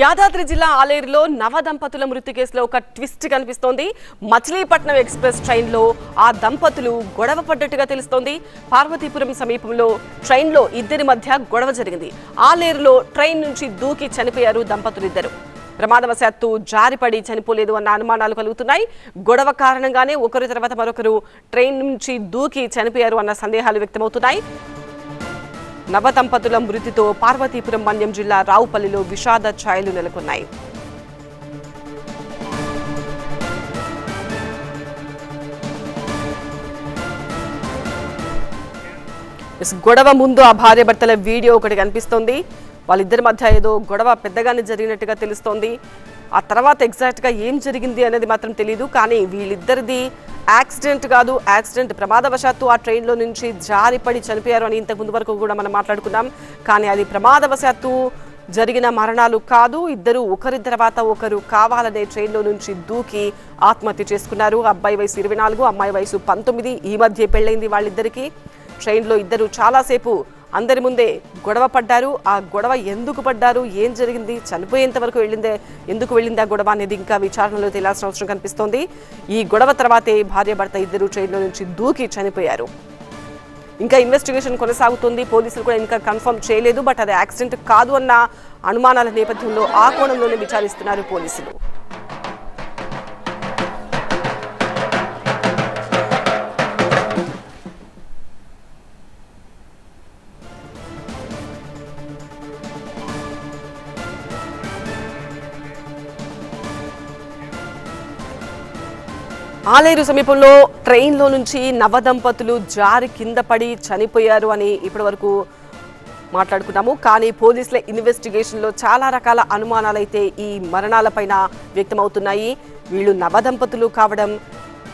యాదాద్రి జిల్లా ఆలేరులో నవ దంపతుల మృతి కేసులో ఒక ట్విస్ట్ కనిపిస్తోంది. మచిలీపట్నం ఎక్స్ప్రెస్ ట్రైన్లో ఆ దంపతులు గొడవ పడ్డట్టుగా తెలుస్తోంది. పార్వతీపురం సమీపంలో ట్రైన్లో ఇద్దరి మధ్య గొడవ జరిగింది. ఆలేరులో ట్రైన్ నుంచి దూకి చనిపోయారు దంపతులిద్దరు ప్రమాదవశాత్తు జారిపడి చనిపోలేదు అన్న అనుమానాలు కలుగుతున్నాయి. గొడవ కారణంగానే ఒకరి తర్వాత మరొకరు ట్రైన్ నుంచి దూకి చనిపోయారు అన్న సందేహాలు వ్యక్తమవుతున్నాయి. నవ దంపతుల మృతితో పార్వతీపురం మన్యం జిల్లా రావుపల్లిలో విషాద ఛాయలు నెలకొన్నాయి. గొడవ ముందు ఆ భార్య భర్తల వీడియో ఒకటి కనిపిస్తోంది. వాళ్ళిద్దరి మధ్య ఏదో గొడవ పెద్దగానే జరిగినట్టుగా తెలుస్తోంది. ఆ తర్వాత ఎగ్జాక్ట్గా ఏం జరిగింది అనేది మాత్రం తెలియదు కానీ వీళ్ళిద్దరిది యాక్సిడెంట్ కాదు యాక్సిడెంట్ ప్రమాదవశాత్తు ఆ ట్రైన్లో నుంచి జారిపడి చనిపోయారు అని ఇంతకు ముందు వరకు కూడా మనం మాట్లాడుకున్నాం. కానీ అది ప్రమాదవశాత్తు జరిగిన మరణాలు కాదు ఇద్దరు ఒకరి తర్వాత ఒకరు కావాలనే ట్రైన్లో నుంచి దూకి ఆత్మహత్య చేసుకున్నారు. అబ్బాయి వయసు ఇరవై నాలుగు అమ్మాయి వయసు పంతొమ్మిది ఈ మధ్య పెళ్ళైంది వాళ్ళిద్దరికీ. ట్రైన్లో ఇద్దరు చాలాసేపు అందరి ముందే గొడవ పడ్డారు. ఆ గొడవ ఎందుకు పడ్డారు? ఏం జరిగింది? చనిపోయేంత వరకు వెళ్ళిందే ఎందుకు వెళ్ళింది ఆ గొడవ అనేది ఇంకా విచారణలో తేలాల్సిన అవసరం కనిపిస్తోంది. ఈ గొడవ తర్వాతే భార్య భర్త ఇద్దరు ట్రైన్లో నుంచి దూకి చనిపోయారు. ఇంకా ఇన్వెస్టిగేషన్ కొనసాగుతుంది. పోలీసులు కూడా ఇంకా కన్ఫర్మ్ చేయలేదు బట్ అది యాక్సిడెంట్ కాదు అన్న అనుమానాల నేపథ్యంలో ఆ కోణంలోనే విచారిస్తున్నారు పోలీసులు. ఆలేరు సమీపంలో ట్రైన్లో నుంచి నవదంపతులు జారి కింద పడి చనిపోయారు అని ఇప్పటి వరకు మాట్లాడుకున్నాము. కానీ పోలీసుల ఇన్వెస్టిగేషన్లో చాలా రకాల అనుమానాలైతే ఈ మరణాలపైన వ్యక్తమవుతున్నాయి. వీళ్ళు నవదంపతులు కావడం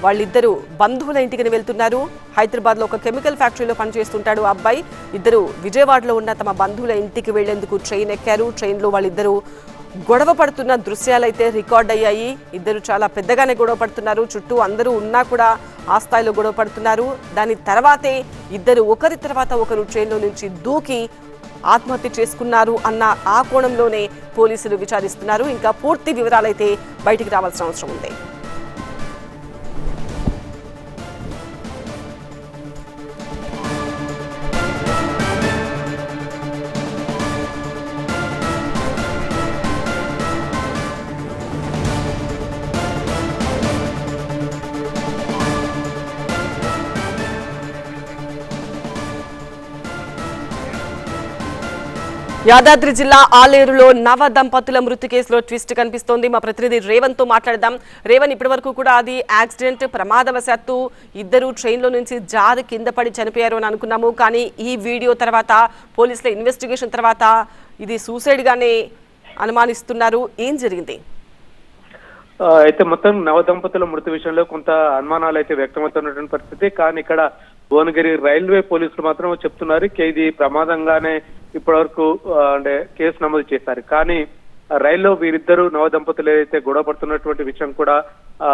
వాళ్ళిద్దరూ బంధువుల ఇంటికి వెళ్తున్నారు. హైదరాబాద్లో ఒక కెమికల్ ఫ్యాక్టరీలో పనిచేస్తుంటాడు ఆ అబ్బాయి. ఇద్దరు విజయవాడలో ఉన్న తమ బంధువుల ఇంటికి వెళ్ళేందుకు ట్రైన్ ఎక్కారు. ట్రైన్లో వాళ్ళిద్దరూ గొడవ పడుతున్న దృశ్యాలైతే రికార్డ్ అయ్యాయి. ఇద్దరు చాలా పెద్దగానే గొడవ పడుతున్నారు. చుట్టూ అందరూ ఉన్నా కూడా ఆ స్థాయిలో గొడవ పడుతున్నారు. దాని తర్వాతే ఇద్దరు ఒకరి తర్వాత ఒకరు ట్రైన్లో నుంచి దూకి ఆత్మహత్య చేసుకున్నారు అన్న ఆ కోణంలోనే పోలీసులు విచారిస్తున్నారు. ఇంకా పూర్తి వివరాలైతే బయటికి రావాల్సిన అవసరం ఉంది. యాదాద్రి జిల్లా ఆలేరులో నవ దంపతుల మృతి కేసులో ట్విస్ట్ కనిపిస్తోంది. మా ప్రతినిధి రేవంత్తో మాట్లాడదాం. రేవన్ ఇప్పటి వరకు కూడా అది యాక్సిడెంట్ ప్రమాదవశాత్తు ఇద్దరు ట్రైన్లో నుంచి జారి కింద పడి చనిపోయారు అని అనుకున్నాము. కానీ ఈ వీడియో తర్వాత పోలీసుల ఇన్వెస్టిగేషన్ తర్వాత ఇది సూసైడ్ గానే అనుమానిస్తున్నారు. ఏం జరిగింది? అయితే మొత్తం నవ దంపతుల మృతి విషయంలో కొంత అనుమానాలు అయితే వ్యక్తమవుతున్నటువంటి పరిస్థితి. కానీ ఇక్కడ భువనగిరి రైల్వే పోలీసులు మాత్రం చెప్తున్నారు. ఇది ప్రమాదంగానే ఇప్పటివరకు వరకు అంటే కేసు నమోదు చేశారు. కానీ రైల్లో వీరిద్దరు నవ దంపతులు ఏదైతే గొడవ పడుతున్నటువంటి విషయం కూడా ఆ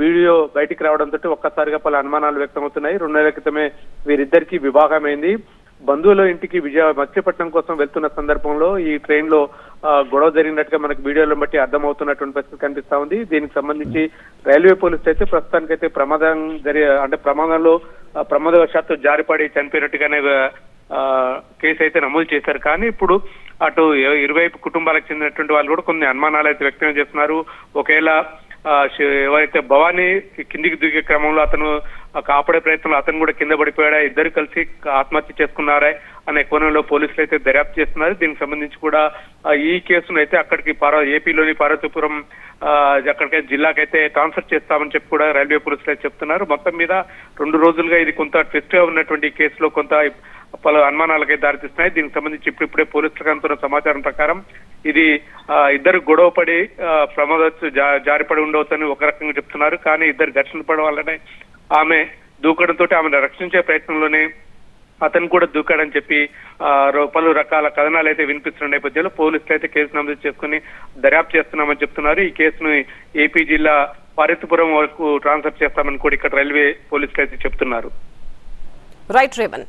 వీడియో బయటికి రావడంతో ఒక్కసారిగా పలు అనుమానాలు వ్యక్తమవుతున్నాయి. రెండు నెలల క్రితమే వీరిద్దరికీ వివాహమైంది. బంధువుల ఇంటికి విజయ మచిలీపట్నం కోసం వెళ్తున్న సందర్భంలో ఈ ట్రైన్లో గొడవ జరిగినట్టుగా మనకు వీడియోలను బట్టి అర్థమవుతున్నటువంటి పరిస్థితి కనిపిస్తా ఉంది. దీనికి సంబంధించి రైల్వే పోలీసులు అయితే ప్రస్తుతానికైతే ప్రమాదం జరిగే అంటే ప్రమాదంలో ప్రమాదవశాత్తు జారిపడి చనిపోయినట్టుగానే కేసు అయితే నమోదు చేశారు. కానీ ఇప్పుడు అటు ఇరువైపు కుటుంబాలకు చెందినటువంటి వాళ్ళు కూడా కొన్ని అనుమానాలు అయితే వ్యక్తం చేస్తున్నారు. ఒకవేళ ఎవరైతే భవానీ కిందికి దిగే క్రమంలో అతను కాపాడే ప్రయత్నంలో అతను కూడా కింద పడిపోయాడా ఇద్దరు కలిసి ఆత్మహత్య చేసుకున్నారా అనే కోణంలో పోలీసులు అయితే దర్యాప్తు చేస్తున్నారు. దీనికి సంబంధించి కూడా ఈ కేసును అయితే అక్కడికి పార్వ ఏపీలోని పార్వతీపురం ఆ, అక్కడికి జిల్లాకైతే ట్రాన్స్ఫర్ చేస్తామని చెప్పి కూడా రైల్వే పోలీసులు అయితే చెప్తున్నారు. మొత్తం మీద రెండు రోజులుగా ఇది కొంత ట్విస్ట్గా ఉన్నటువంటి కేసులో కొంత పలు అనుమానాలకై దారితీస్తున్నాయి. దీనికి సంబంధించి ఇప్పుడిప్పుడే పోలీసులకు అందుతున్న సమాచారం ప్రకారం ఇది ఇద్దరు గొడవ పడి ప్రమాద జా- జారిపడి ఉండవచ్చని ఒక రకంగా చెప్తున్నారు. కానీ ఇద్దరు ఘర్షణ పడడం వల్లనే ఆమె దూకడంతో ఆమెను రక్షించే ప్రయత్నంలోనే అతను కూడా దూకాడని చెప్పి పలు రకాల కథనాలు అయితే వినిపిస్తున్న నేపథ్యంలో పోలీసులు అయితే కేసు నమోదు చేసుకుని దర్యాప్తు చేస్తున్నామని చెప్తున్నారు. ఈ కేసును ఏపీ జిల్లా పరితపురం వరకు ట్రాన్స్ఫర్ చేస్తామని కూడా ఇక్కడ రైల్వే పోలీసులు అయితే చెప్తున్నారు. రైట్ రేవన్.